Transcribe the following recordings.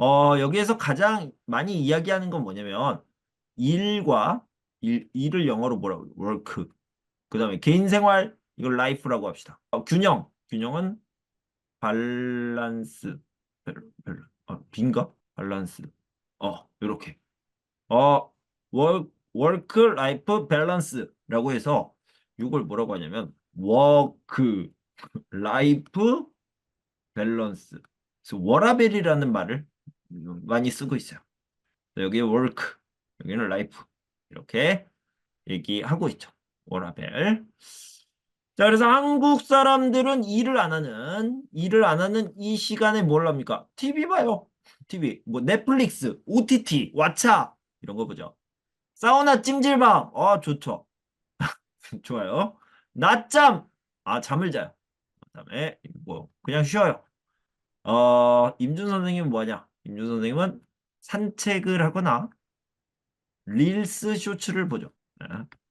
어, 여기에서 가장 많이 이야기하는 건 뭐냐면 일과 일, 일을 영어로 뭐라고 해요? work. 그 다음에 개인 생활 이걸 life라고 합시다. 어, 균형. 균형은 밸런스. 밸, 밸, 어, 빈가? 밸런스. 어, 요렇게. 어, work, work life balance라고 해서 이걸 뭐라고 하냐면 work life balance. 워라벨이라는 말을 많이 쓰고 있어요. 여기 work, 여기는 life 이렇게 얘기하고 있죠. 워라벨. 자, 그래서 한국 사람들은 일을 안 하는 일을 안 하는 이 시간에 뭘 합니까? TV 봐요. TV. 뭐 넷플릭스, OTT, 왓챠 이런 거 보죠. 사우나 찜질방. 어, 좋죠. 좋아요. 낮잠. 아, 잠을 자요. 그다음에 뭐 그냥 쉬어요. 어, 임준 선생님은 뭐하냐? 임준 선생님은 산책을 하거나 릴스 쇼츠를 보죠. 네,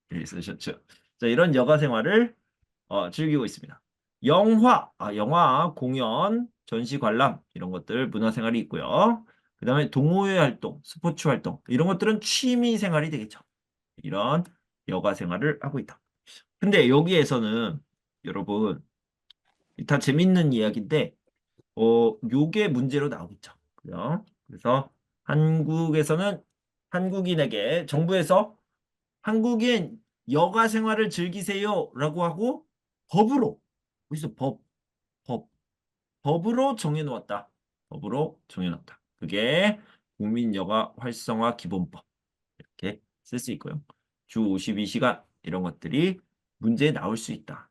릴스 쇼츠. 자, 이런 여가 생활을 어, 즐기고 있습니다. 영화, 아, 영화, 공연, 전시 관람 이런 것들 문화 생활이 있고요. 그 다음에 동호회 활동, 스포츠 활동 이런 것들은 취미 생활이 되겠죠. 이런 여가 생활을 하고 있다. 근데 여기에서는 여러분 다 재밌는 이야기인데 어, 요게 문제로 나오겠죠. 그죠? 그래서 한국에서는 한국인에게 정부에서 한국인 여가 생활을 즐기세요라고 하고 법으로 어디서 법, 법, 법으로 정해놓았다. 법으로 정해놨다. 그게 국민 여가 활성화 기본법 이렇게 쓸 수 있고요. 주 52시간 이런 것들이 문제에 나올 수 있다.